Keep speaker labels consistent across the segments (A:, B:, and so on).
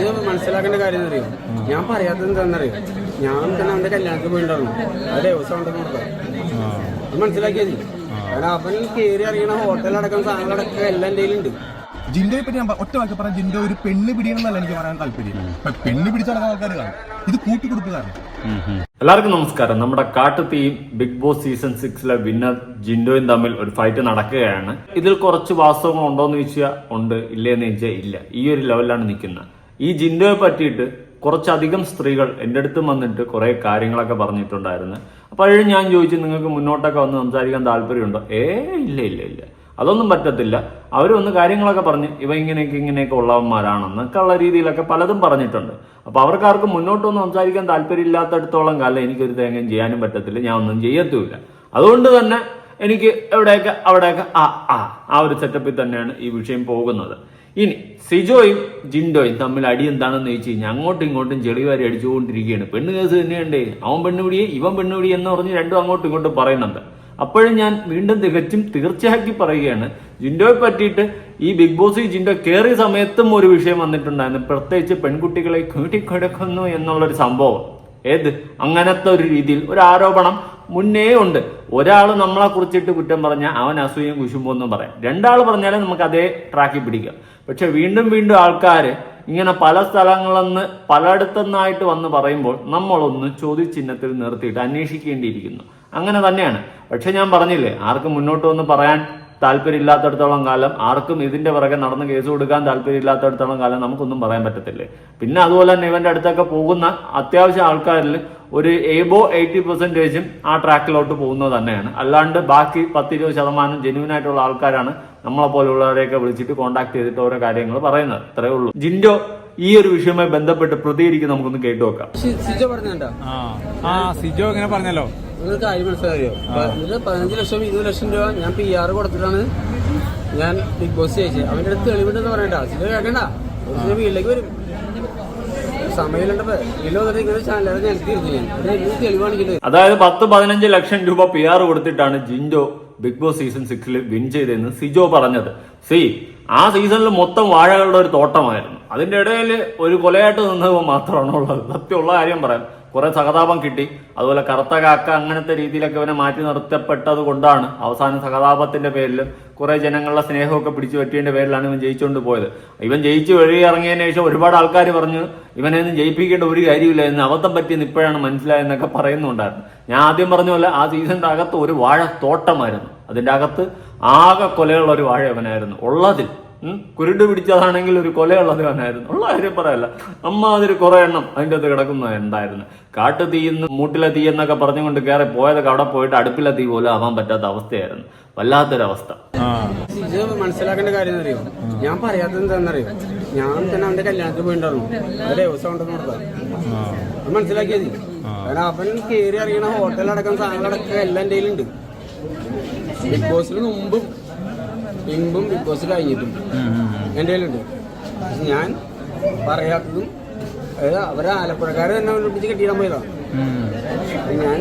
A: ഇത് മനസ്സിലാക്കേണ്ട കാര്യം അറിയോ? ഞാൻ പറയാത്തത് എന്താണെന്നറിയോ? ഞാൻ തന്നെ അവന്റെ കല്യാണത്തിന് പോയിട്ടുണ്ടായിരുന്നു. അത് ദിവസം ഉണ്ടെന്ന് കൊടുക്കാം മനസ്സിലാക്കിയത് കാരണം അവൻ കയറി അറിയണ ഹോട്ടലടക്കം സാധനങ്ങളടക്കം എല്ലാം എന്റെ ഉണ്ട്
B: ജിൻഡോയെ പറ്റി ഞാൻ ഒറ്റ വാക്ക് പറയാം. ജിൻഡോ ഒരു പെണ്ണ് പിടിയണമെന്നല്ല എനിക്ക് പറയാൻ താല്പര്യം. പെണ്ണ് പിടിച്ച ആൾക്കാർ കാണും. ഇത് കൂട്ടിക്കൊടുക്കുകയാണ്
C: എല്ലാവർക്കും നമസ്കാരം. നമ്മുടെ കാട്ടുതീയും ബിഗ് ബോസ് സീസൺ സിക്സിലെ വിന്നർ ജിൻഡോയും തമ്മിൽ ഒരു ഫൈറ്റ് നടക്കുകയാണ്. ഇതിൽ കുറച്ച് വാസ്തവങ്ങൾ ഉണ്ടോ എന്ന് ചോദിച്ചാൽ ഉണ്ട് ഇല്ലേന്ന് ചോദിച്ചാൽ ഇല്ല. ഈ ഒരു ലെവലിലാണ് നിൽക്കുന്നത്. ഈ ജിൻഡോയെ പറ്റിയിട്ട് കുറച്ചധികം സ്ത്രീകൾ എന്റെ അടുത്ത് വന്നിട്ട് കുറേ കാര്യങ്ങളൊക്കെ പറഞ്ഞിട്ടുണ്ടായിരുന്നു. അപ്പോഴും ഞാൻ ചോദിച്ചു നിങ്ങൾക്ക് മുന്നോട്ടൊക്കെ വന്ന് സംസാരിക്കാൻ താല്പര്യമുണ്ടോ? ഏ ഇല്ല ഇല്ല ഇല്ല. അതൊന്നും പറ്റത്തില്ല. അവരൊന്ന് കാര്യങ്ങളൊക്കെ പറഞ്ഞ് ഇവ ഇങ്ങനെയൊക്കെ ഇങ്ങനെയൊക്കെ ഉള്ളവന്മാരാണെന്നൊക്കെ ഉള്ള രീതിയിലൊക്കെ പലതും പറഞ്ഞിട്ടുണ്ട്. അപ്പോൾ അവർക്കാർക്കും മുന്നോട്ടൊന്നും സംസാരിക്കാൻ താല്പര്യമില്ലാത്തടത്തോളം കാലം എനിക്കൊരു തേങ്ങയും ചെയ്യാനും പറ്റത്തില്ല. ഞാൻ ഒന്നും ചെയ്യത്തുമില്ല. അതുകൊണ്ട് തന്നെ എനിക്ക് എവിടെയൊക്കെ അവിടെയൊക്കെ ആ ആ ആ ഒരു സെറ്റപ്പിൽ തന്നെയാണ് ഈ വിഷയം പോകുന്നത്. ഇനി സിജോയും ജിൻഡോയും തമ്മിൽ അടി എന്താണെന്ന് ചോദിച്ചു കഴിഞ്ഞാൽ അങ്ങോട്ടും ഇങ്ങോട്ടും ചെളിവാരി അടിച്ചുകൊണ്ടിരിക്കുകയാണ്. പെണ്ണ് കേസ് തന്നെയുണ്ടേ. അവൻ പെണ്ണുപിടിയെ ഇവൻ പെണ്ണുപിടി എന്ന് പറഞ്ഞ് രണ്ടും അങ്ങോട്ടും ഇങ്ങോട്ടും പറയുന്നുണ്ട്. അപ്പോഴും ഞാൻ വീണ്ടും തികച്ചും തീർച്ചയാക്കി പറയുകയാണ്. ജിൻഡോയെ പറ്റിയിട്ട് ഈ ബിഗ് ബോസ് ജിൻഡോ കയറിയ സമയത്തും ഒരു വിഷയം വന്നിട്ടുണ്ടായിരുന്നു. പ്രത്യേകിച്ച് പെൺകുട്ടികളെ കൂട്ടിക്കിടക്കുന്നു എന്നുള്ളൊരു സംഭവം. ഏത്? അങ്ങനത്തെ ഒരു രീതിയിൽ ഒരു ആരോപണം മുന്നേ ഉണ്ട്. ഒരാൾ നമ്മളെ കുറിച്ചിട്ട് കുറ്റം പറഞ്ഞാൽ അവൻ അസൂയം കുശുമ്പോ എന്നും പറയാം. രണ്ടാൾ പറഞ്ഞാലും നമുക്ക് അതേ ട്രാക്കിൽ പിടിക്കാം. പക്ഷെ വീണ്ടും വീണ്ടും ആൾക്കാർ ഇങ്ങനെ പല സ്ഥലങ്ങളിൽ നിന്ന് പലയിടത്തുനിന്നായിട്ട് വന്ന് പറയുമ്പോൾ നമ്മളൊന്ന് ചോദ്യചിഹ്നത്തിൽ നിർത്തിയിട്ട് അന്വേഷിക്കേണ്ടിയിരിക്കുന്നു. അങ്ങനെ തന്നെയാണ്. പക്ഷെ ഞാൻ പറഞ്ഞില്ലേ ആർക്കും മുന്നോട്ട് വന്ന് പറയാൻ താല്പര്യമില്ലാത്തടത്തോളം കാലം ആർക്കും ഇതിന്റെ പുറകെ നടന്ന് കേസ് കൊടുക്കാൻ താല്പര്യമില്ലാത്തടത്തോളം കാലം നമുക്കൊന്നും പറയാൻ പറ്റത്തില്ലേ? പിന്നെ അതുപോലെ തന്നെ ഇവന്റെ അടുത്തൊക്കെ പോകുന്ന അത്യാവശ്യം ആൾക്കാരിൽ ഒരു എബോ എയ്റ്റി പെർസെന്റേജും ആ ട്രാക്കിലോട്ട് പോകുന്നത് തന്നെയാണ്. അല്ലാണ്ട് ബാക്കി പത്തിരുപത് ശതമാനം ജെന്യൂൻ ആയിട്ടുള്ള ആൾക്കാരാണ് നമ്മളെ പോലുള്ളവരെയൊക്കെ വിളിച്ചിട്ട് കോൺടാക്ട് ചെയ്തിട്ട് ഓരോ കാര്യങ്ങൾ പറയുന്നത്. അത്രേ ഉള്ളൂ. ജിൻഡോ ഈ ഒരു വിഷയവുമായി ബന്ധപ്പെട്ട് പ്രതികരിക്കും നമുക്കൊന്ന് കേട്ടു നോക്കാം.
A: സിജോ പറഞ്ഞാ
D: ആ ആ സിജോ ഇങ്ങനെ പറഞ്ഞല്ലോ.
A: നിങ്ങൾക്ക് കാര്യം മനസ്സിലായോ? ഇത് പതിനഞ്ച് ലക്ഷം ഇരുപത് ലക്ഷം രൂപ ഞാൻ പി ആർ കൊടുത്തിട്ടാണ് ഞാൻ ബിഗ് ബോസ് ജയിച്ചത് അവന്റെ അടുത്ത് തെളിവുണ്ടെന്ന് പറയണ്ട. സിജോ കേൾക്കണ്ട വീട്ടിലേക്ക് വരും.
C: അതായത് പത്ത് പതിനഞ്ച് ലക്ഷം രൂപ പി ആർ കൊടുത്തിട്ടാണ് ജിൻഡോ ബിഗ് ബോസ് സീസൺ സിക്സിൽ വിൻ ചെയ്തതെന്ന് സിജോ പറഞ്ഞത്. സി ആ സീസണിൽ മൊത്തം വാഴകളുടെ ഒരു തോട്ടമായിരുന്നു. അതിന്റെ ഇടയിൽ ഒരു കൊലയായിട്ട് നിന്നത് മാത്രമാണുള്ളത്. സത്യമുള്ള കാര്യം പറയാം. കുറെ സഹതാപം കിട്ടി. അതുപോലെ കറുത്ത കാക്ക അങ്ങനത്തെ രീതിയിലൊക്കെ ഇവനെ മാറ്റി നിർത്തപ്പെട്ടത് കൊണ്ടാണ് അവസാനം സഹതാപത്തിന്റെ പേരിൽ കുറെ ജനങ്ങളുടെ സ്നേഹമൊക്കെ പിടിച്ചു പറ്റിയതിന്റെ പേരിലാണ് ഇവൻ ജയിച്ചുകൊണ്ട് പോയത്. ഇവൻ ജയിച്ചു വഴി ഇറങ്ങിയതിന് ശേഷം ഒരുപാട് ആൾക്കാർ പറഞ്ഞു ഇവനെ ഒന്നും ജയിപ്പിക്കേണ്ട ഒരു കാര്യമില്ല എന്ന് അബദ്ധം പറ്റിയെന്ന് ഇപ്പോഴാണ് മനസ്സിലായെന്നൊക്കെ പറയുന്നുണ്ടായിരുന്നു. ഞാൻ ആദ്യം പറഞ്ഞ പോലെ ആ സീസണിന്റെ അകത്ത് ഒരു വാഴ തോട്ടമായിരുന്നു. അതിന്റെ അകത്ത് ആകെ കൊലയുള്ള ഒരു വാഴ ഇവനായിരുന്നു ഉള്ളതിൽ കുരുട് പിടിച്ചതാണെങ്കിൽ ഒരു കൊലയുള്ളത് തന്നെയായിരുന്നു ഉള്ള കാര്യം പറയല്ല. അമ്മാതിരി കുറെ എണ്ണം അതിന്റെ അകത്ത് കിടക്കുന്ന ഉണ്ടായിരുന്നു. കാട്ടു തീയെന്ന് മൂട്ടിലെ തീ എന്നൊക്കെ പറഞ്ഞുകൊണ്ട് കയറി പോയതൊക്കെ അവിടെ പോയിട്ട് അടുപ്പിലെ തീ പോലും ആവാൻ പറ്റാത്ത അവസ്ഥയായിരുന്നു. വല്ലാത്തൊരവസ്ഥ.
A: ഇത് മനസ്സിലാക്കേണ്ട കാര്യം അറിയോ ഞാൻ പറയാത്തത് എന്താണെന്നറിയോ? ഞാൻ തന്നെ അവന്റെ കല്യാണത്തിൽ പോയിട്ടുണ്ടായിരുന്നു അത് ദിവസം ഉണ്ടെന്ന് അത് മനസ്സിലാക്കിയത്? കാരണം അവൻ കയറി അറിയണ ഹോട്ടലടക്കം സാധനങ്ങളടക്കം എല്ലാം എന്റെ കയ്യിലുണ്ട്. ബിഗ് ബോസിന് മുമ്പും മുമ്പും ബിഗ് ബോസ് കഴിഞ്ഞിട്ടുണ്ട് എന്റെ കയ്യിലുണ്ട്. പക്ഷെ ഞാൻ പറയാത്തതും അതായത് അവരെ ആലപ്പുഴക്കാരെ തന്നെ ഒളിപ്പിച്ച് പിടിച്ച് കെട്ടിയിടാൻ പോയതാണ് ഞാൻ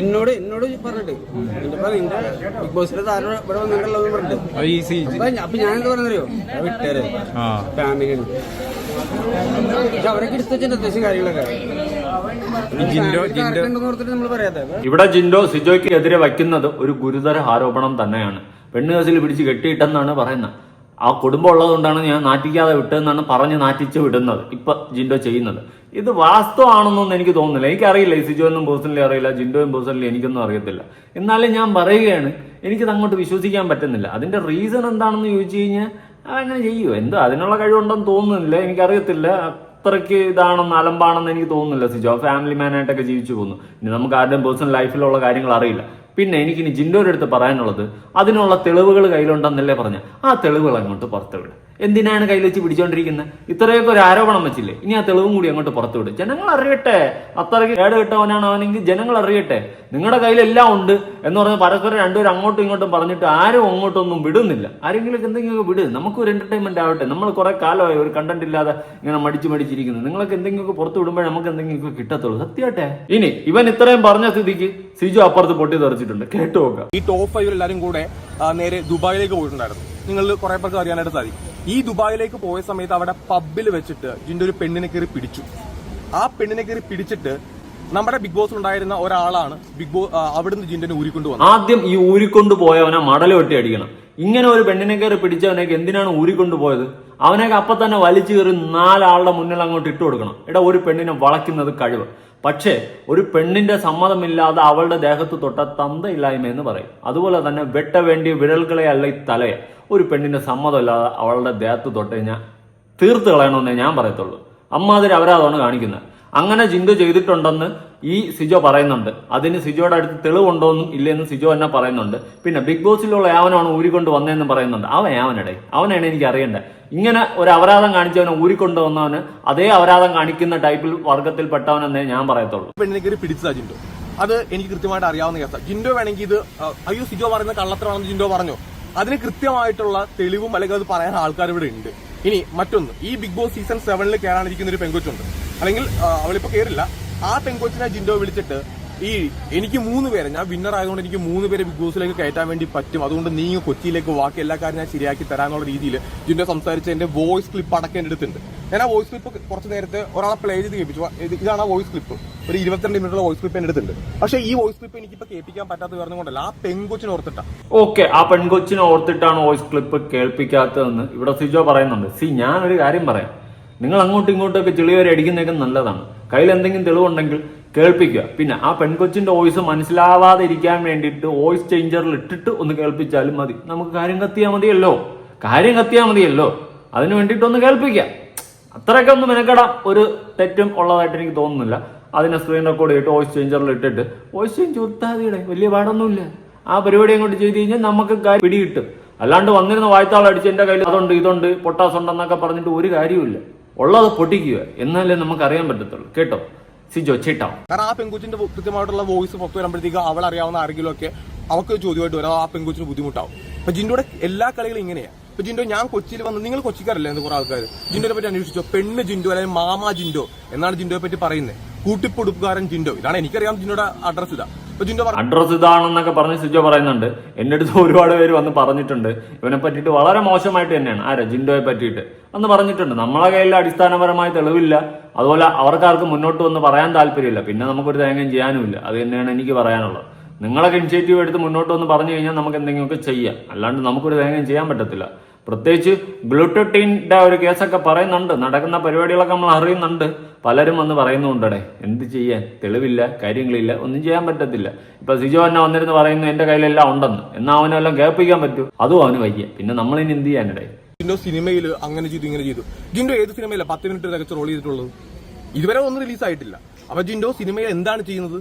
A: എന്നോട് എന്നോട് പറഞ്ഞിട്ട് എന്നിപ്പോ നിന്റെ ബിഗ് ബോസിന്റെ താരം ഇവിടെ വന്നിട്ടുള്ളതെന്ന് പറഞ്ഞിട്ട്.
D: അത് ഈ സി
A: അപ്പൊ ഞാൻ എന്താ പറഞ്ഞറിയോ വിട്ടേരെ.
D: ആ.
A: ഫാമിലിയാണ്
C: ഇവിടെ ജിൻഡോ സിജോയ്ക്ക് എതിരെ വയ്ക്കുന്നത് ഒരു ഗുരുതര ആരോപണം തന്നെയാണ്. പെണ്ണ് കേസിൽ പിടിച്ച് കെട്ടിയിട്ടെന്നാണ് പറയുന്നത്. ആ കുടുംബം ഉള്ളതുകൊണ്ടാണ് ഞാൻ നാറ്റിക്കാതെ വിട്ടതെന്നാണ് പറഞ്ഞ് നാറ്റിച്ച് വിടുന്നത്. ഇപ്പൊ ജിൻഡോ ചെയ്യുന്നത്. ഇത് വാസ്തവമാണെന്നൊന്നും എനിക്ക് തോന്നുന്നില്ല. എനിക്കറിയില്ല ഈ സിജോനും എന്നും പേഴ്സണലി അറിയില്ല ജിൻഡോയും പേഴ്സണലി എനിക്കൊന്നും അറിയത്തില്ല. എന്നാലും ഞാൻ പറയുകയാണ് എനിക്കത് അങ്ങോട്ട് വിശ്വസിക്കാൻ പറ്റുന്നില്ല. അതിന്റെ റീസൺ എന്താണെന്ന് ചോദിച്ചു കഴിഞ്ഞാൽ അതങ്ങനെ ചെയ്യുമോ എന്തോ അതിനുള്ള കഴിവുണ്ടെന്ന് തോന്നുന്നില്ല. എനിക്കറിയത്തില്ല. അത്രയ്ക്ക് ഇതാണെന്ന് അലമ്പാണെന്ന് എനിക്ക് തോന്നുന്നില്ല സിജോ. ഫാമിലി മാനായിട്ടൊക്കെ ജീവിച്ചു പോകുന്നു. ഇനി നമുക്ക് ആരുടെയും പേഴ്സണൽ ലൈഫിലുള്ള കാര്യങ്ങൾ അറിയില്ല. പിന്നെ എനിക്കിനി ജിൻഡോയുടെ അടുത്ത് പറയാനുള്ളത് അതിനുള്ള തെളിവുകൾ കയ്യിലുണ്ടെന്നല്ലേ പറഞ്ഞ ആ തെളിവുകൾ അങ്ങോട്ട് പുറത്തുവിട്. എന്തിനാണ് കയ്യിൽ വെച്ച് പിടിച്ചോണ്ടിരിക്കുന്നത് ഇത്രയൊക്കെ ഒരു ആരോപണം വെച്ചില്ലേ? ഇനി ആ തെളിവും കൂടി അങ്ങോട്ട് പുറത്തു വിടും ജനങ്ങൾ അറിയട്ടെ. അത്രയ്ക്ക് കേട് കിട്ടവനാണ് അവനെങ്കിൽ ജനങ്ങൾ അറിയട്ടെ. നിങ്ങളുടെ കയ്യിലെല്ലാം ഉണ്ട് എന്ന് പറഞ്ഞ് പരസ്പരം രണ്ടുപേരും അങ്ങോട്ടും ഇങ്ങോട്ടും പറഞ്ഞിട്ട് ആരും അങ്ങോട്ടൊന്നും വിടുന്നില്ല. ആരെങ്കിലും എന്തെങ്കിലുമൊക്കെ വിട്. നമുക്കൊരു എന്റർടൈൻമെന്റ് ആവട്ടെ. നമ്മൾ കുറെ കാലമായി ഒരു കണ്ടന്റ് ഇല്ലാതെ ഇങ്ങനെ മടിച്ചു മടിച്ചിരിക്കുന്നത് നിങ്ങളൊക്കെ എന്തെങ്കിലുമൊക്കെ പുറത്ത് വിടുമ്പോൾ നമുക്ക് എന്തെങ്കിലുമൊക്കെ കിട്ടത്തുള്ളൂ. സത്യമാട്ടെ ഇനി ഇവൻ ഇത്രയും പറഞ്ഞ സ്ഥിതിക്ക് സിജു അപ്പുറത്ത് പൊട്ടി തെറിച്ചിട്ടുണ്ട്. കേട്ടു നോക്കാം.
B: ഈ ടോപ്പ് ഫൈവ് എല്ലാവരും കൂടെ നേരെ ദുബായിലേക്ക് പോയിട്ടുണ്ടായിരുന്നു. നിങ്ങൾ കുറെ പേർക്ക് അറിയാനായിട്ട് സാധിക്കും. ഈ ദുബായിലേക്ക് പോയ സമയത്ത് അവിടെ പബ്ബിൽ വെച്ചിട്ട് ജിന്റെ ഒരു പെണ്ണിനെ കയറി പിടിച്ചു. ആ പെണ്ണിനെ കയറി പിടിച്ചിട്ട് നമ്മുടെ ബിഗ് ബോസ് ഉണ്ടായിരുന്ന ഒരാളാണ് ബിഗ് ബോസ് അവിടുന്ന് ജിൻഡോനെ ഊരിക്കൊണ്ട് വന്നത്.
C: ആദ്യം ഈ ഊരിക്കൊണ്ട് പോയവനെ മടല വെട്ടി അടിക്കണം. ഇങ്ങനെ ഒരു പെണ്ണിനെ കയറി പിടിച്ചവനേക്ക് എന്തിനാണ് ഊരിക്കൊണ്ട് പോയത്? അവനൊക്കെ അപ്പൊ തന്നെ വലിച്ചു കയറി നാലാളുടെ മുന്നിൽ അങ്ങോട്ട് ഇട്ടു കൊടുക്കണം. എടാ ഒരു പെണ്ണിനെ വളയ്ക്കുന്നത് കഴിവ്. പക്ഷേ ഒരു പെണ്ണിന്റെ സമ്മതമില്ലാതെ അവളുടെ ദേഹത്ത് തൊട്ട തന്തയില്ലായ്മ എന്ന് പറയും. അതുപോലെ തന്നെ വെട്ട വേണ്ടി വിരലുകളെ അല്ല ഈ തലയെ. ഒരു പെണ്ണിന്റെ സമ്മതമില്ലാതെ അവളുടെ ദേഹത്ത് തൊട്ട് കഴിഞ്ഞാൽ തീർത്ത് കളയണമെന്നേ ഞാൻ പറയത്തുള്ളൂ. അമ്മാതിരി അവരാതാണ് കാണിക്കുന്നത്. അങ്ങനെ ജിൻഡു ചെയ്തിട്ടുണ്ടെന്ന് ഈ സിജോ പറയുന്നുണ്ട്. അതിന് സിജോയുടെ അടുത്ത് തെളിവുണ്ടോന്നും ഇല്ലെന്ന് സിജോ തന്നെ പറയുന്നുണ്ട്. പിന്നെ ബിഗ് ബോസിലുള്ള യാവനാണ് ഊരിക്കൊണ്ട് വന്നതെന്ന് പറയുന്നുണ്ട്. അവൻ യാവനടേ. അവനാണ് എനിക്ക് അറിയേണ്ടത് ഇങ്ങനെ ഒരു അപരാധം കാണിച്ചവനെ ഊരിക്കൊണ്ട് വന്നവന് അതേ അപരാധം കാണിക്കുന്ന ടൈപ്പിൽ വർഗത്തിൽപ്പെട്ടവനെന്നേ ഞാൻ പറയത്തുള്ളൂ.
B: പെണ്ണിനെ പിടിച്ചതാ ജിൻഡോ. അത് എനിക്ക് കൃത്യമായിട്ട് അറിയാവുന്ന കേസാണ് ജിൻഡോ വേണമെങ്കിൽ ഇത് അയ്യോ സിജോ പറയുന്ന കള്ളത്തരമാണെന്ന് ജിൻഡോ പറഞ്ഞു. അതിന് കൃത്യമായിട്ടുള്ള തെളിവും അല്ലെങ്കിൽ അത് പറയാൻ ആൾക്കാർ ഇവിടെ ഉണ്ട്. ഇനി മറ്റൊന്ന്. ഈ ബിഗ് ബോസ് സീസൺ സെവനിൽ കയറാനിരിക്കുന്ന ഒരു പെങ്കൊച്ചുണ്ട്. അല്ലെങ്കിൽ അവളിപ്പോ കയറില്ല ആ പെങ്കൊച്ചിനെ ജിൻഡോ വിളിച്ചിട്ട് ഈ എനിക്ക് മൂന്ന് പേരെ ഞാൻ വിന്നർ ആയതുകൊണ്ട് എനിക്ക് മൂന്ന് പേരെ ബിഗ് ബോസിലേക്ക് കയറ്റാൻ വേണ്ടി പറ്റും. അതുകൊണ്ട് നീ കൊച്ചിയിലേക്ക് ബാക്കി എല്ലാ കാര്യം ഞാൻ ശരിയാക്കി തരാന്നുള്ള രീതിയിൽ ജിന്നെ സംസാരിച്ച എന്റെ വോയിസ് ക്ലിപ്പ് അടക്കം എന്റെ അടുത്തുണ്ട്. ഞാൻ ആ വോയിസ് ക്ലിപ്പ് കുറച്ച് നേരത്തെ ഒരാളെ പ്ലേ ചെയ്ത് കേൾപ്പിച്ചു. ഇതാണ് ആ വോയിസ് ക്ലിപ്പ് ഒരു ഇരുപത്തിരണ്ട് മിനിറ്റുള്ള വോയിസ് ക്ലിപ്പ് എന്റെ അടുത്തുണ്ട്. പക്ഷെ ഈ വോയിസ് ക്ലിപ്പ് എനിക്കിപ്പോ കേൾപ്പിക്കാൻ പറ്റാത്ത കാരണം കൊണ്ടല്ല. ആ പെൺകൊച്ചിനെ ഓർത്തിട്ട.
C: ഓക്കെ ആ പെൺകൊച്ചിനെ ഓർത്തിട്ടാണ് വോയിസ് ക്ലിപ്പ് കേൾപ്പിക്കാത്തതെന്ന് ഇവിടെ സിജോ പറയുന്നുണ്ട്. സി ഞാനൊരു കാര്യം പറയാം. നിങ്ങൾ അങ്ങോട്ടും ഇങ്ങോട്ടൊക്കെ ചെളി വരെ അടിക്കുന്നതൊക്കെ നല്ലതാണ്. കയ്യിൽ എന്തെങ്കിലും തെളിവുണ്ടെങ്കിൽ കേൾപ്പിക്കുക. പിന്നെ ആ പെൺകൊച്ചിന്റെ വോയിസ് മനസ്സിലാവാതെ ഇരിക്കാൻ വേണ്ടിയിട്ട് വോയിസ് ചേഞ്ചറിൽ ഇട്ടിട്ട് ഒന്ന് കേൾപ്പിച്ചാലും മതി. നമുക്ക് കാര്യം കത്തിയാൽ മതിയല്ലോ. കാര്യം കത്തിയാൽ മതിയല്ലോ. അതിന് വേണ്ടിയിട്ടൊന്ന് കേൾപ്പിക്കുക. അത്രയൊക്കെ ഒന്ന് മെനക്കെടാം ഒരു തെറ്റും ഉള്ളതായിട്ട് എനിക്ക് തോന്നുന്നില്ല. അതിനെ സ്ക്രീൻ റെക്കോർഡ് ചെയ്തിട്ട് വോയിസ് ചേഞ്ചറിൽ ഇട്ടിട്ട്. വോയിസ് ചേഞ്ച് ഒത്താതിയുടെ വലിയ പാടൊന്നുമില്ല. ആ പരിപാടി അങ്ങോട്ട് ചെയ്ത് കഴിഞ്ഞാൽ നമുക്ക് കാര്യം പിടികിട്ടും. അല്ലാണ്ട് വന്നിരുന്ന വായ്ത്താളടിച്ച് എന്റെ കയ്യിൽ അതുണ്ട് ഇതുണ്ട് പൊട്ടാസ് ഉണ്ടെന്നൊക്കെ പറഞ്ഞിട്ട് ഒരു കാര്യമില്ല ഉള്ളത് പൊട്ടിക്കുക എന്നാലേ നമുക്ക് അറിയാൻ പറ്റത്തുള്ളൂ. കേട്ടോ? സിജോ ചേട്ടാ.
B: കാരണം ആ പെൺകുച്ചിന്റെ കൃത്യമായിട്ടുള്ള വോയിസ് പുറത്തു വരുമ്പോഴത്തേക്ക് അവൾ അറിയാവുന്ന ആരെങ്കിലും ഒക്കെ അവർക്ക് ചോദ്യമായിട്ട് വരാം ആ പെൺകുച്ചിന് ബുദ്ധിമുട്ടാവും. അപ്പൊ ജിൻഡോടെ എല്ലാ കളികളും ഇങ്ങനെയാ. ഇപ്പൊ ജിൻഡോ ഞാൻ കൊച്ചിയിൽ വന്ന് നിങ്ങൾ കൊച്ചിക്കാരല്ലേ എന്ന് കുറെ ആൾക്കാർ ജിൻഡോനെ പറ്റി അന്വേഷിച്ചോ? പെണ്ണ് ജിൻഡോ അല്ലെങ്കിൽ മാമ ജിൻഡോ എന്നാണ് ജിൻഡോയെ പറ്റി പറയുന്നത്. കൂട്ടിപ്പൊടുപ്പുകാരൻ ജിൻഡോ. ഇതാണ് എനിക്കറിയാം ജിൻഡോയുടെ അഡ്രസ് ഇതാ.
C: അഡ്രസ് ഇതാണെന്നൊക്കെ പറഞ്ഞ് സിജോ പറയുന്നുണ്ട്. എന്റെ അടുത്ത് ഒരുപാട് പേര് വന്ന് പറഞ്ഞിട്ടുണ്ട്. ഇവനെ പറ്റിയിട്ട് വളരെ മോശമായിട്ട് തന്നെയാണ്. ആരാ? ജിൻഡോയെ പറ്റിയിട്ട്. അന്ന് പറഞ്ഞിട്ടുണ്ട്. നമ്മളെ കയ്യിൽ അടിസ്ഥാനപരമായ തെളിവില്ല. അതുപോലെ അവർക്കാർക്ക് മുന്നോട്ട് വന്ന് പറയാൻ താല്പര്യമില്ല. പിന്നെ നമുക്കൊരു തേങ്ങയും ചെയ്യാനുമില്ല അത് തന്നെയാണ് എനിക്ക് പറയാനുള്ളത്. നിങ്ങളൊക്കെ ഇനിഷ്യേറ്റീവ് എടുത്ത് മുന്നോട്ട് വന്ന് പറഞ്ഞു കഴിഞ്ഞാൽ നമുക്ക് എന്തെങ്കിലുമൊക്കെ ചെയ്യാം. അല്ലാണ്ട് നമുക്കൊരു തേങ്ങയും ചെയ്യാൻ പറ്റത്തില്ല. പ്രത്യേകിച്ച് ഗ്ലൂട്ടോട്ടീന്റെ ഒരു കേസൊക്കെ പറയുന്നുണ്ട്. നടക്കുന്ന പരിപാടികളൊക്കെ നമ്മൾ അറിയുന്നുണ്ട്. പലരും വന്ന് പറയുന്നുണ്ടടേ എന്ത് ചെയ്യാൻ? തെളിവില്ല കാര്യങ്ങളില്ല ഒന്നും ചെയ്യാൻ പറ്റത്തില്ല. ഇപ്പൊ സിജോ എന്നെ വന്നിരുന്ന് പറയുന്നു എന്റെ കയ്യിലെല്ലാം ഉണ്ടെന്ന്. എന്നാ അവനെല്ലാം കേൾപ്പിക്കാൻ പറ്റൂ? അതും അവന് വയ്യ. പിന്നെ നമ്മളിനി എന്ത് ചെയ്യാനിടേ?
B: ജിൻഡോ സിനിമയിൽ അങ്ങനെ ചെയ്തു ഇങ്ങനെ ചെയ്തു. ജിൻഡോ ഏത് സിനിമയിലാണ് പത്ത് മിനിറ്റ് തികച്ച് റോൾ ചെയ്തിട്ടുള്ളത്? ഇതുവരെ ഒന്നും റിലീസ് ആയിട്ടില്ല. അപ്പൊ ജിൻഡോ സിനിമയിൽ എന്താണ് ചെയ്യുന്നത്?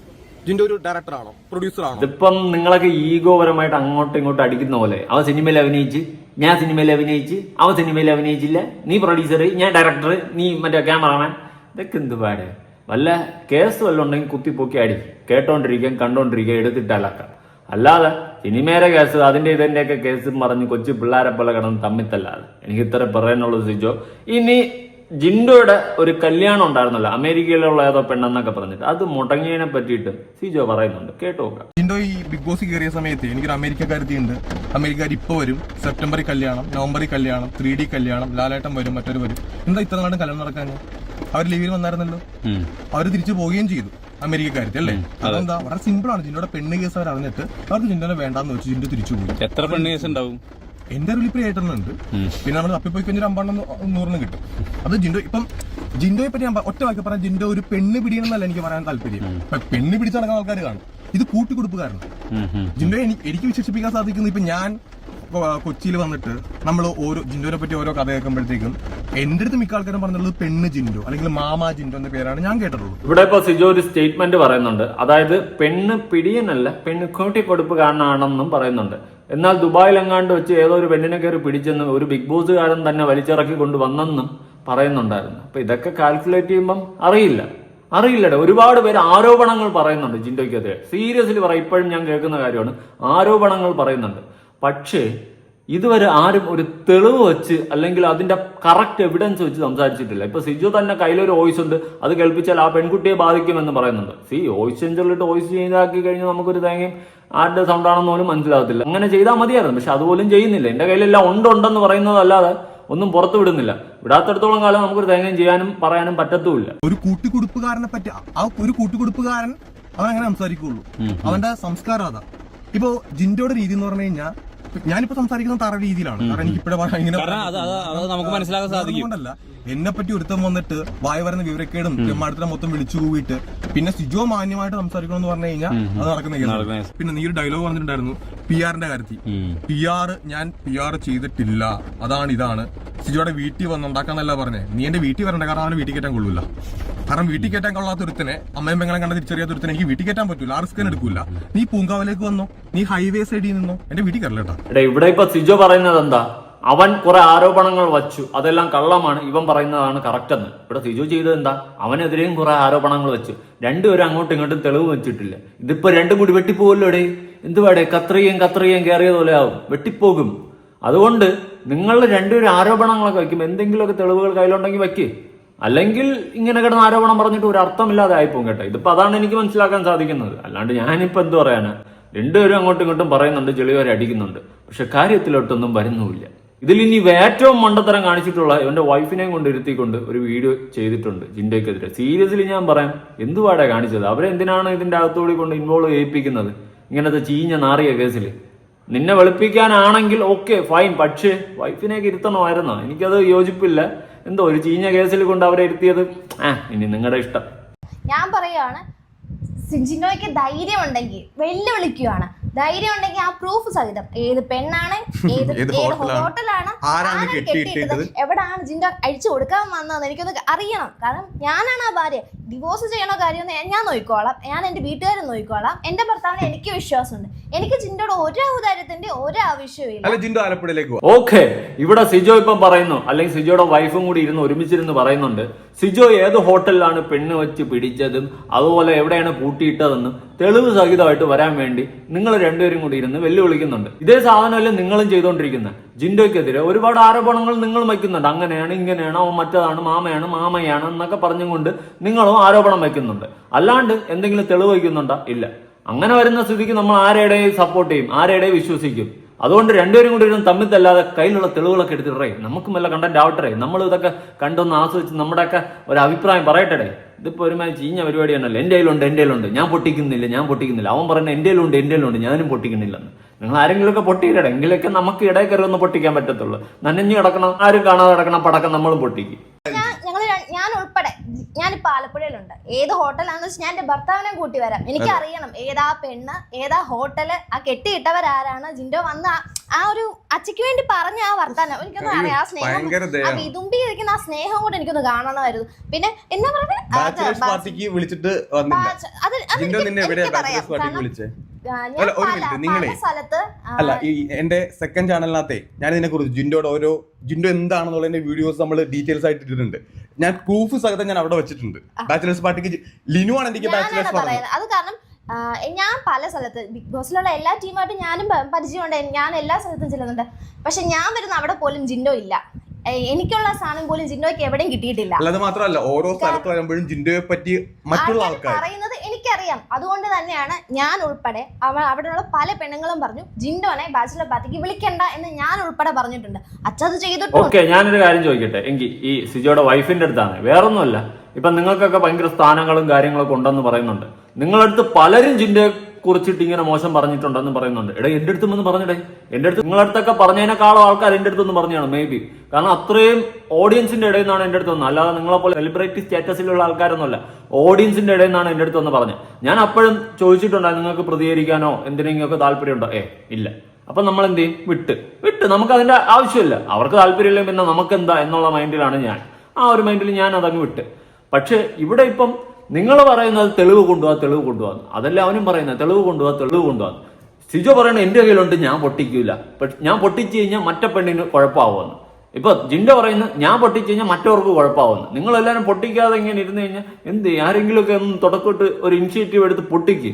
B: ജിൻഡോ ഒരു ഡയറക്ടറാണോ പ്രൊഡ്യൂസറാണോ
C: ഇതിപ്പം നിങ്ങളൊക്കെ ഈഗോപരമായിട്ട് അങ്ങോട്ടും ഇങ്ങോട്ടും അടിക്കുന്ന പോലെ. അവൻ സിനിമയിൽ അഭിനയിച്ച് ഞാൻ സിനിമയിൽ അഭിനയിച്ച് അവൻ സിനിമയിൽ അഭിനയിച്ചില്ല. നീ പ്രൊഡ്യൂസർ ഞാൻ ഡയറക്ടർ നീ മറ്റേ ക്യാമറമാൻ ഇതൊക്കെ എന്ത് പാട്? വല്ല കേസ് വല്ലതും ഉണ്ടെങ്കിൽ കുത്തിപ്പൊക്കി അടി. കേട്ടോണ്ടിരിക്കാൻ കണ്ടോണ്ടിരിക്കുക എടുത്തിട്ട് അല്ലാതെ സിനിമയുടെ കേസ് അതിന്റെ ഇതിന്റെയൊക്കെ കേസ് പറഞ്ഞ് കൊച്ചു പിള്ളേരെ പോലെ കിടന്ന് തമ്മിത്തല്ലാതെ എനിക്ക് ഇത്ര പറയാനുള്ളത് സിജോ. ഇനി ജിൻഡോയുടെ ഒരു കല്യാണം ഉണ്ടായിരുന്നല്ലോ അമേരിക്കയിലുള്ള ഏതോ പെണ്ണെന്നൊക്കെ പറഞ്ഞിട്ട്. അത് മുടങ്ങിയതിനെ പറ്റിയിട്ട് സിജോ പറയുന്നുണ്ട്. കേട്ടോ നോക്കാം
B: ജിൻഡോ ഈ ബിഗ് ബോസ് കയറിയ സമയത്ത് എനിക്കൊരു അമേരിക്കക്കാരത്തി ഉണ്ട്. അമേരിക്കാർ ഇപ്പൊ വരും. സെപ്റ്റംബറിൽ കല്യാണം നവംബറിൽ കല്യാണം ത്രീ ഡി കല്യാണം ലാലേട്ടൻ വരും മറ്റൊരു വരും. എന്താ ഇത്ര നാളും കല്യാണം നടക്കാൻ അവർ ലീവിൽ വന്നായിരുന്നല്ലോ. അവർ തിരിച്ചു പോവുകയും ചെയ്തു അമേരിക്കക്കാരത്തി അല്ലേ? അതെന്താ? വളരെ സിമ്പിൾ ആണ്. ജിൻഡോയുടെ പെണ്ണ് കേസ് അവർ അറിഞ്ഞിട്ട് അവർക്ക് ജിൻഡോനെ വേണ്ടാന്ന് വെച്ച് ജിൻഡോ തിരിച്ചു പോയി.
D: എത്ര പെണ്ണ് കേസ് ഉണ്ടാവും?
B: എന്റെ അറിവിൽ ഇപ്പൊ ഏട്ടെണ്ണുണ്ട് പിന്നെ നമ്മൾ തപ്പിപ്പോയി കഴിഞ്ഞാൽ അമ്പണ്ണം നൂറിന് കിട്ടും. അത് ജിൻഡോ ഇപ്പം ജിൻഡോയെ പറ്റി ഞാൻ ഒറ്റ വാക്കി പറയാം. ജിൻഡോ ഒരു പെണ്ണ് പിടിയണമെന്നല്ല എനിക്ക് പറയാൻ താല്പര്യം. പെണ്ണ് പിടിച്ച് നടക്കുന്ന ആൾക്കാർ കാണും. ഇത് കൂട്ടിക്കൊടുപ്പുകാരണം ജിൻഡോ എനിക്ക് എനിക്ക് വിശേഷിപ്പിക്കാൻ സാധിക്കുന്നത് ഇപ്പൊ ഞാൻ കൊച്ചിയിൽ വന്നിട്ട് നമ്മൾ ഓരോ ജിൻഡോനെ പറ്റി ഓരോ കഥ കേൾക്കുമ്പോഴത്തേക്കും എന്റെ അടുത്ത് മിക്ക ആൾക്കാരും പറഞ്ഞുള്ളത് പെണ്ണ് ജിൻഡോ അല്ലെങ്കിൽ മാമാ ജിൻഡോ എന്ന പേരാണ് ഞാൻ കേട്ടിട്ടുള്ളത്.
C: ഇവിടെ ഇപ്പൊ സിജോ ഒരു സ്റ്റേറ്റ്മെന്റ് പറയുന്നുണ്ട്. അതായത് പെണ്ണ് പിടിയനല്ല പെണ്ണ് കൂട്ടിക്കൊടുപ്പ് കാരണമാണെന്നും പറയുന്നുണ്ട്. എന്നാൽ ദുബായിൽ എങ്ങാണ്ട് വെച്ച് ഏതോ ഒരു പെണ്ണിനെ കയറി പിടിച്ചെന്നും ഒരു ബിഗ് ബോസുകാരൻ തന്നെ വലിച്ചിറക്കി കൊണ്ടുവന്നെന്നും പറയുന്നുണ്ടായിരുന്നു. അപ്പൊ ഇതൊക്കെ കാൽക്കുലേറ്റ് ചെയ്യുമ്പം അറിയില്ല. അറിയില്ലടേ. ഒരുപാട് പേര് ആരോപണങ്ങൾ പറയുന്നുണ്ട് ജിൻഡോയ്ക്കെതിരെ സീരിയസ്ലി പറ ഇപ്പോഴും ഞാൻ കേൾക്കുന്ന കാര്യമാണ്. ആരോപണങ്ങൾ പറയുന്നുണ്ട്. പക്ഷേ ഇതുവരെ ആരും ഒരു തെളിവ് വെച്ച് അല്ലെങ്കിൽ അതിന്റെ കറക്റ്റ് എവിഡൻസ് വെച്ച് സംസാരിച്ചിട്ടില്ല. ഇപ്പൊ സിജു തന്നെ കയ്യിലൊരു വോയിസ് ഉണ്ട് അത് കേൾപ്പിച്ചാൽ ആ പെൺകുട്ടിയെ ബാധിക്കുമെന്ന് പറയുന്നുണ്ട്. സി വോയിസ് ചേഞ്ചറിലിട്ട് വോയിസ് ചേഞ്ച് ആക്കി കഴിഞ്ഞാൽ നമുക്കൊരു തേങ്ങയും ആരുടെ സൗണ്ട് ആണെന്ന് പോലും മനസ്സിലാകത്തില്ല. അങ്ങനെ ചെയ്താൽ മതിയായിരുന്നു പക്ഷെ അതുപോലും ചെയ്യുന്നില്ല. എന്റെ കയ്യിലെല്ലാം ഉണ്ട് ഉണ്ടെന്ന് പറയുന്നതല്ലാതെ ഒന്നും പുറത്തു വിടുന്നില്ല. വിടാത്തടത്തോളം കാലം നമുക്കൊരു തേങ്ങയും ചെയ്യാനും പറയാനും പറ്റത്തുമില്ല.
B: ഒരു കൂട്ടുകുടുപ്പുകാരനെ പറ്റി ആ ഒരു കൂട്ടുകുടുപ്പുകാരൻ അവൻ അങ്ങനെ സംസാരിക്കുള്ളൂ. അവന്റെ സംസ്കാരം അതാ. ഇപ്പോ ജിൻഡോയുടെ രീതി എന്ന് പറഞ്ഞു കഴിഞ്ഞാൽ ഞാനിപ്പോ സംസാരിക്കുന്ന തറ രീതിയിലാണ്. കാരണം എനിക്ക് ഇപ്പോഴെ ഇങ്ങനെ
D: നമുക്ക് മനസ്സിലാക്കാൻ സാധിക്കും.
B: എന്നെ പറ്റി ഒരുത്തം വന്നിട്ട് വായ വരുന്ന വിവരക്കേടും ചെമ്മാടത്തിനെ മൊത്തം വിളിച്ചു കൂവിട്ട് പിന്നെ സിജോ മാന്യമായിട്ട് സംസാരിക്കണം എന്ന് പറഞ്ഞു കഴിഞ്ഞാൽ അത് നടക്കുന്ന
D: നടക്കുന്ന
B: പിന്നെ നീ ഒരു ഡയലോഗ് പറഞ്ഞിട്ടുണ്ടായിരുന്നു പി ആറിന്റെ കാര്യത്തിൽ. പി ആർ ഞാൻ പി ആർ ചെയ്തിട്ടില്ല. അതാണ് ഇതാണ്. സിജോയുടെ വീട്ടിൽ വന്നുണ്ടാക്കാന്നല്ല പറഞ്ഞേ. നീ എന്റെ വീട്ടിൽ വരണ്ട കാരണം അവന് വീട്ടിൽ കയറ്റാൻ കൊള്ളൂല. കാരണം വീട്ടിൽ കയറ്റാൻ കൊള്ളാത്ത ഒരുത്തനെ അമ്മയും പെങ്ങളെ കണ്ട തിരിച്ചറിയാത്ത ഒരുത്തനെ എനിക്ക് വീട്ടിൽ കയറ്റാൻ പറ്റൂല. ആ റിസ്ക് എടുക്കൂല. നീ പൂങ്കാവിലേക്ക് വന്നോ? നീ ഹൈവേ സൈഡിൽ നിന്നോ? എന്റെ വീട്ടിൽ
C: എടാ ഇവിടെ ഇപ്പൊ സിജോ പറയുന്നത് എന്താ? അവൻ കുറെ ആരോപണങ്ങൾ വച്ചു. അതെല്ലാം കള്ളമാണ്. ഇവൻ പറയുന്നതാണ് കറക്റ്റ് എന്ന്. ഇവിടെ സിജു ചെയ്തത് എന്താ? അവനെതിരെയും കുറെ ആരോപണങ്ങൾ വെച്ചു. രണ്ടുപേരും അങ്ങോട്ടും ഇങ്ങോട്ടും തെളിവ് വെച്ചിട്ടില്ല. ഇതിപ്പോ രണ്ടും കൂടി വെട്ടിപ്പോകല്ലോ എടേ. എന്തുവാടേ? കത്രിയും കത്രിയും കയറിയ പോലെ ആവും. വെട്ടിപ്പോകും. അതുകൊണ്ട് നിങ്ങൾ രണ്ടുപേരും ആരോപണങ്ങളൊക്കെ വയ്ക്കും എന്തെങ്കിലുമൊക്കെ തെളിവുകൾ കയ്യിലുണ്ടെങ്കിൽ വയ്ക്ക്. അല്ലെങ്കിൽ ഇങ്ങനെ കിടന്ന് ആരോപണം പറഞ്ഞിട്ട് ഒരു അർത്ഥമില്ലാതെ ആയിപ്പോകും കേട്ടോ. ഇതിപ്പോ അതാണ് എനിക്ക് മനസ്സിലാക്കാൻ സാധിക്കുന്നത്. അല്ലാണ്ട് ഞാനിപ്പോ എന്ത് പറയാനാ? രണ്ടുപേരും അങ്ങോട്ടും ഇങ്ങോട്ടും പറയുന്നുണ്ട് ചെളിവരെ അടിക്കുന്നുണ്ട്. പക്ഷെ കാര്യത്തിലോട്ടൊന്നും വരുന്നുമില്ല. ഇതിൽ ഇനി ഏറ്റവും മണ്ടത്തരം കാണിച്ചിട്ടുള്ള ഇവന്റെ വൈഫിനെയും കൊണ്ട് ഇരുത്തിക്കൊണ്ട് ഒരു വീഡിയോ ചെയ്തിട്ടുണ്ട് ജിൻഡയ്ക്കെതിരെ. സീരിയസ്ലി ഞാൻ പറയാം എന്തുവാടെ കാണിച്ചത്? അവരെ എന്തിനാണ് ഇതിന്റെ അകത്തുകൂടി കൊണ്ട് ഇൻവോൾവ് ചെയ്യിപ്പിക്കുന്നത്? ഇങ്ങനത്തെ ചീഞ്ഞ നാറിയ കേസിൽ നിന്നെ വെളുപ്പിക്കാനാണെങ്കിൽ ഓക്കെ ഫൈൻ പക്ഷേ വൈഫിനെയൊക്കെ ഇരുത്തണമായിരുന്നോ? എനിക്കത് യോജിപ്പില്ല. എന്തോ ഒരു ചീഞ്ഞ കേസിൽ കൊണ്ട് അവരെ ഇരുത്തിയത്. ആ ഇനി നിങ്ങളുടെ ഇഷ്ടം.
E: ഞാൻ പറയുകയാണ് സിഞ്ചിനോയ്ക്ക് ധൈര്യം ഉണ്ടെങ്കിൽ വെല്ലുവിളിക്കുകയാണ് ധൈര്യം ഉണ്ടെങ്കിൽ ആ പ്രൂഫ് സഹിതം. ഏത് പെണ്ണാണ് ഏത്
B: ഏത് ഹോട്ടലാണ്? ആരാണ്? കെട്ടിയിട്ടത്
E: എവിടാണ് ജിൻഡോ അഴിച്ചു കൊടുക്കാൻ വന്നതെന്ന് എനിക്കൊന്ന് അറിയണം. കാരണം ഞാനാണ് ആ ഭാര്യ. ഡിവോഴ്സ് ചെയ്യണോ കാര്യം ഞാൻ നോക്കിക്കോളാം. ഞാൻ എന്റെ വീട്ടുകാരും നോക്കിക്കോളാം. എന്റെ ഭർത്താവിന് എനിക്ക് വിശ്വാസമുണ്ട്. എനിക്ക് ജിൻഡോയുടെ ഒരു ഔദാര്യത്തിന്റെ ഒരു ആവശ്യവും ഇല്ല.
B: അല്ല ജിൻഡോ ആലപ്പുഴയിലേക്ക് പോവാ
C: ഓക്കെ. ഇവിടെ സിജോ ഇപ്പം പറയുന്നു. അല്ലെങ്കിൽ സിജോയുടെ വൈഫും കൂടി ഇരുന്ന് ഒരുമിച്ചിരുന്ന് പറയുന്നുണ്ട്. സിജോ ഏത് ഹോട്ടലിലാണ് പെണ്ണ് വെച്ച് പിടിച്ചതും അതുപോലെ എവിടെയാണ് പൂട്ടിയിട്ടതെന്നും തെളിവ് സഹിതമായിട്ട് വരാൻ വേണ്ടി നിങ്ങൾ രണ്ടുപേരും കൂടി ഇരുന്ന് വെല്ലുവിളിക്കുന്നുണ്ട്. ഇതേ സാധനമല്ലേ നിങ്ങളും ചെയ്തുകൊണ്ടിരിക്കുന്നത്? ജിൻഡോയ്ക്കെതിരെ ഒരുപാട് ആരോപണങ്ങൾ നിങ്ങൾ വയ്ക്കുന്നുണ്ട്. അങ്ങനെയാണ് ഇങ്ങനെയാണ് അവൻ മറ്റതാണ് മാമയാണ് മാമയാണ് എന്നൊക്കെ പറഞ്ഞുകൊണ്ട് നിങ്ങളും ആരോപണം വയ്ക്കുന്നുണ്ട്. അല്ലാണ്ട് എന്തെങ്കിലും തെളിവ് വയ്ക്കുന്നുണ്ടോ? ഇല്ല. അങ്ങനെ വരുന്ന സ്ഥിതിക്ക് നമ്മൾ ആരുടെയും സപ്പോർട്ട് ചെയ്യും? ആരുടെയും വിശ്വസിക്കും? അതുകൊണ്ട് രണ്ടുപേരും കൂടി ഇരുന്ന് തമ്മിൽ തല്ലാതെ കയ്യിലുള്ള തെളിവുകളൊക്കെ എടുത്തിട്ടേ നമുക്കും വല്ല കണ്ടന്റ് ആവട്ടെ. നമ്മൾ ഇതൊക്കെ കണ്ടൊന്ന് ആസ്വദിച്ച് നമ്മുടെയൊക്കെ ഒരു അഭിപ്രായം പറയട്ടെ ഇതിപ്പോ ഒരുമാതിരി ചീഞ്ഞ പരിപാടിയാണല്ലോ എന്റെ കയ്യിലുണ്ട് എന്റെ കയ്യിലുണ്ട്. ഞാൻ പൊട്ടിക്കുന്നില്ല ഞാൻ പൊട്ടിക്കുന്നില്ല. അവൻ പറയുന്നത് എന്റെ കയ്യിലുണ്ട് എന്റെ കയ്യിലുണ്ട്. ഞാനും പൊട്ടിക്കുന്നില്ലെന്ന്. നിങ്ങൾ ആരെങ്കിലുമൊക്കെ പൊട്ടിയിടണം എങ്കിലൊക്കെ നമുക്ക് ഇടയിൽ കയറി ഒന്ന് പൊട്ടിക്കാൻ പറ്റത്തുള്ളൂ. നനഞ്ഞു കിടക്കണം ആരും കാണാതെ കിടക്കണം പടക്കം നമ്മളും പൊട്ടിക്കും.
E: ഞാൻ ഉൾപ്പെടെ ഞാനിപ്പോ ആലപ്പുഴയിലുണ്ട് ഏത് ഹോട്ടലാണെന്ന് വെച്ചാൽ ഞാൻ എന്റെ ഭർത്താവിനെ കൂട്ടി വരാം. എനിക്ക് അറിയണം ഏതാ പെണ്ണ് ഏതാ ഹോട്ടൽ ആ കെട്ടിയിട്ടവരാരാണ് ജിൻഡോ വന്ന ആ- ഒരു അച്ചയ്ക്ക് വേണ്ടി പറഞ്ഞ ആ വർത്താനം. എനിക്കൊന്ന് അറിയാം ആ സ്നേഹം
B: ഭയങ്കര
E: ആ
B: ദയാണ്.
E: വിതുമ്പി ഇരിക്കുന്ന ആ സ്നേഹം കൂടെ എനിക്കൊന്ന് കാണണമായിരുന്നു. പിന്നെ എന്നാ പറഞ്ഞത്
B: ബാച്ചിലേഴ്സ് പാർട്ടിക്ക് വിളിച്ചിട്ട് വന്നില്ല.
E: അത് അത്
B: ജിൻഡോ നിന്നെ എവിടെയാ
E: എനിക്കറിയാം.
B: ബാച്ചിലേഴ്സ് പാർട്ടിക്ക് വിളിച്ചേ?
E: ആ,
B: അല്ല, ഒരു
E: പല
B: മിനിറ്റ്,
E: പല
B: നിങ്ങളെ-
E: സ്ഥലത്ത് ആ,
B: അല്ല ഈ എന്റെ സെക്കൻഡ് ചാനലിനകത്തെ ഞാൻ ഇതിനെ കുറിച്ച് ജിൻഡോയുടെ ഓരോ ജിൻഡോ എന്താണെന്നുള്ളതിന്റെ വീഡിയോസ് നമ്മൾ ഡീറ്റെയിൽസ് ആയിട്ട് ഇട്ടിട്ടുണ്ട്. ഞാൻ പ്രൂഫ് സഹിതം ഞാൻ അവിടെ വെച്ചിട്ടുണ്ട്. ബാച്ചിലേഴ്സ് പാർട്ടിക്ക് ജി- ലിനു ആണ് എനിക്ക്
E: ഞാനാണ്
B: ബാച്ചിലേഴ്സ് പറഞ്ഞത്.
E: പറയുന്നത് അത് കാരണം ഞാൻ പല സ്ഥലത്ത് ബിഗ് ബോസിലുള്ള എല്ലാ ടീമായിട്ടും ഞാനും പരിചയമുണ്ട്. ഞാൻ എല്ലാ സ്ഥലത്തും ചെല്ലുന്നുണ്ട്. പക്ഷെ ഞാൻ വരുന്ന അവിടെ പോലും ജിൻഡോ ഇല്ല. എനിക്കുള്ള സാധനം പോലും ജിൻഡോയ്ക്ക് എവിടെയും കിട്ടിയിട്ടില്ല.
B: അല്ലാതെ മാത്രമല്ല ഓരോ സ്ഥലത്ത് വരുമ്പോഴും ജിൻഡോയെ പറ്റി മറ്റുള്ള
E: ആൾക്കാർ പറയുന്നത് എനിക്കറിയാം. അതുകൊണ്ട് തന്നെയാണ് ഞാൻ ഉൾപ്പെടെ അവ- അവിടെയുള്ള പല പെണ്ണുങ്ങളും പറഞ്ഞു ജിൻഡോനെ ബാച്ചിലർ പാർട്ടിക്ക് വിളിക്കണ്ട എന്ന് ഞാൻ ഉൾപ്പെടെ പറഞ്ഞിട്ടുണ്ട്. അച്ഛത് ചെയ്തിട്ടുണ്ട്?
C: ഓക്കെ ഞാനൊരു കാര്യം ചോദിക്കട്ടെ. എങ്കിൽ ഈ സിജോയുടെ വൈഫിന്റെ അടുത്താണ്. വേറൊന്നുമല്ല. ഇപ്പൊ നിങ്ങൾക്കൊക്കെ ഭയങ്കര സ്ഥാനങ്ങളും കാര്യങ്ങളൊക്കെ ഉണ്ടെന്ന് പറയുന്നുണ്ട്. നിങ്ങളടുത്ത് പലരും ജിന്റെ കുറിച്ചിട്ട് ഇങ്ങനെ മോശം പറഞ്ഞിട്ടുണ്ടെന്ന് പറയുന്നുണ്ട്. എടാ എന്റെ അടുത്ത് ഒന്ന് പറഞ്ഞിടേ. എന്റെ അടുത്ത് നിങ്ങളടുത്തൊക്കെ പറഞ്ഞതിനേക്കാളും ആൾക്കാർ എന്റെ അടുത്തൊന്ന് പറഞ്ഞാണ് മേ ബി കാരണം അത്രയും ഓഡിയൻസിന്റെ ഇടയിൽ നിന്നാണ് എന്റെ അടുത്ത് വന്നത്. അല്ലാതെ നിങ്ങളെ പോലെ സെലിബ്രിറ്റി സ്റ്റാറ്റസിലുള്ള ആൾക്കാരൊന്നുമല്ല. ഓഡിയൻസിന്റെ ഇടയിൽ നിന്നാണ് എന്റെ അടുത്ത് വന്ന് പറഞ്ഞത്. ഞാൻ അപ്പോഴും ചോദിച്ചിട്ടുണ്ടായിരുന്നു നിങ്ങൾക്ക് പ്രതികരിക്കാനോ എന്തിനെങ്കിലുമൊക്കെ താല്പര്യമുണ്ടോ? ഏ ഇല്ല. അപ്പൊ നമ്മൾ എന്ത് ചെയ്യും? വിട്ട്. വിട്ട്. നമുക്ക് അതിന്റെ ആവശ്യമില്ല. അവർക്ക് താല്പര്യമില്ല പിന്നെ നമുക്ക് എന്താ എന്നുള്ള മൈൻഡിലാണ് ഞാൻ. ആ ഒരു മൈൻഡിൽ ഞാൻ അതങ്ങ് വിട്ട്. പക്ഷെ ഇവിടെ ഇപ്പം നിങ്ങൾ പറയുന്നത് തെളിവ് കൊണ്ടുപോകാൻ തെളിവ് കൊണ്ടുപോകാൻ അതല്ല അവനും പറയുന്നത്? തെളിവ് കൊണ്ടുപോകാൻ തെളിവ് കൊണ്ടുപോകാൻ സിജോ പറയുന്നത് എന്റെ കയ്യിലുണ്ട് ഞാൻ പൊട്ടിക്കില്ല ഞാൻ പൊട്ടിച്ചു കഴിഞ്ഞാൽ മറ്റേ പെണ്ണിന് കുഴപ്പമാവുമെന്ന്. ഇപ്പൊ ജിൻഡ പറയുന്നത് ഞാൻ പൊട്ടിച്ചു കഴിഞ്ഞാൽ മറ്റവർക്ക് കുഴപ്പമാവുന്നു നിങ്ങൾ എല്ലാവരും പൊട്ടിക്കാതെ ഇങ്ങനെ ഇരുന്ന് കഴിഞ്ഞാൽ എന്ത് ആരെങ്കിലുമൊക്കെ ഒന്ന് തുടക്കമിട്ട് ഒരു ഇനിഷ്യേറ്റീവ് എടുത്ത് പൊട്ടിക്ക്.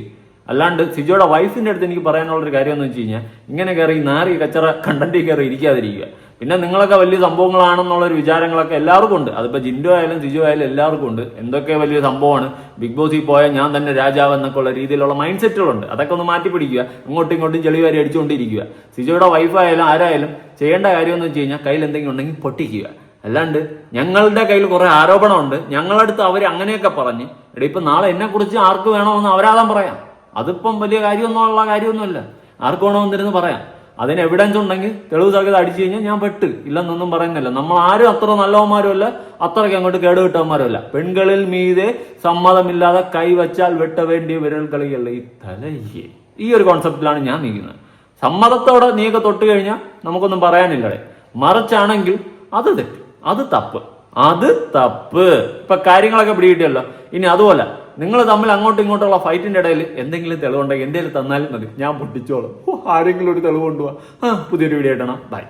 C: അല്ലാണ്ട് സിജോയുടെ വൈഫിന്റെ അടുത്ത് എനിക്ക് പറയാനുള്ള ഒരു കാര്യം എന്ന് വെച്ച് കഴിഞ്ഞാൽ ഇങ്ങനെ കയറി നാറി കച്ചറ കണ്ടന്റിൽ കയറി ഇരിക്കാതിരിക്കുക. പിന്നെ നിങ്ങളൊക്കെ വലിയ സംഭവങ്ങളാണെന്നുള്ള ഒരു വിചാരങ്ങളൊക്കെ എല്ലാവർക്കും ഉണ്ട്. അതിപ്പോൾ ജിൻഡോ ആയാലും സിജു ആയാലും എല്ലാവർക്കും ഉണ്ട്. എന്തൊക്കെ വലിയ സംഭവമാണ്? ബിഗ് ബോസിൽ പോയാൽ ഞാൻ തന്നെ രാജാവ് എന്നൊക്കെ ഉള്ള രീതിയിലുള്ള മൈൻഡ് സെറ്റുകളുണ്ട് അതൊക്കെ ഒന്ന് മാറ്റി പിടിക്കുക. ഇങ്ങോട്ടും ഇങ്ങോട്ടും ചെളി വാരി അടിച്ചുകൊണ്ടിരിക്കുക. സിജോയുടെ വൈഫായാലും ആരായാലും ചെയ്യേണ്ട കാര്യം എന്ന് വെച്ച് കഴിഞ്ഞാൽ കയ്യിൽ എന്തെങ്കിലും ഉണ്ടെങ്കിൽ പൊട്ടിക്കുക. അല്ലാണ്ട് ഞങ്ങളുടെ കയ്യിൽ കുറെ ആരോപണമുണ്ട്. ഞങ്ങളടുത്ത് അവർ അങ്ങനെയൊക്കെ പറഞ്ഞ് എടാ ഇപ്പം നാളെ എന്നെ കുറിച്ച് ആർക്ക് വേണമെന്ന് അവരാദം പറയാം. അതിപ്പം വലിയ കാര്യമൊന്നുമുള്ള കാര്യമൊന്നുമല്ല. ആർക്ക് വേണമെന്നിരുന്ന് പറയാം? അതിന് എവിഡൻസ് ഉണ്ടെങ്കിൽ തെളിവ് സഹിതം അടിച്ചു കഴിഞ്ഞാൽ ഞാൻ പെട്ട്. ഇല്ലെന്നൊന്നും പറയുന്നില്ല. നമ്മൾ ആരും അത്ര നല്ലവന്മാരും അല്ല അത്രയ്ക്ക് അങ്ങോട്ട് കേടുവിട്ടവന്മാരും അല്ല പെൺകളിൽ മീതെ സമ്മതമില്ലാതെ കൈവച്ചാൽ വെട്ട വേണ്ടിയ വിരൽ കളിയല്ല. ഈ തലയ്യേ. ഈ ഒരു കോൺസെപ്റ്റിലാണ് ഞാൻ നീക്കുന്നത് സമ്മതത്തോടെ നീയൊക്കെ തൊട്ട് കഴിഞ്ഞാൽ നമുക്കൊന്നും പറയാനില്ലടേ. മറിച്ചാണെങ്കിൽ അത് തെറ്റ്. അത് തപ്പ്. അത് തപ്പ്. ഇപ്പൊ കാര്യങ്ങളൊക്കെ പിടികിട്ടിയല്ലോ. ഇനി അതുപോലെ നിങ്ങൾ തമ്മിൽ അങ്ങോട്ടും ഇങ്ങോട്ടുള്ള ഫൈറ്റിന്റെ ഇടയിൽ എന്തെങ്കിലും തെളിവുണ്ടെങ്കിൽ എന്തെങ്കിലും തന്നാലും മതി. ഞാൻ പൊട്ടിച്ചോളും. ആരെങ്കിലും ഒരു തെളിവ് കൊണ്ടുപോവാ പുതിയൊരു വീഡിയോ ഇടണം ബൈ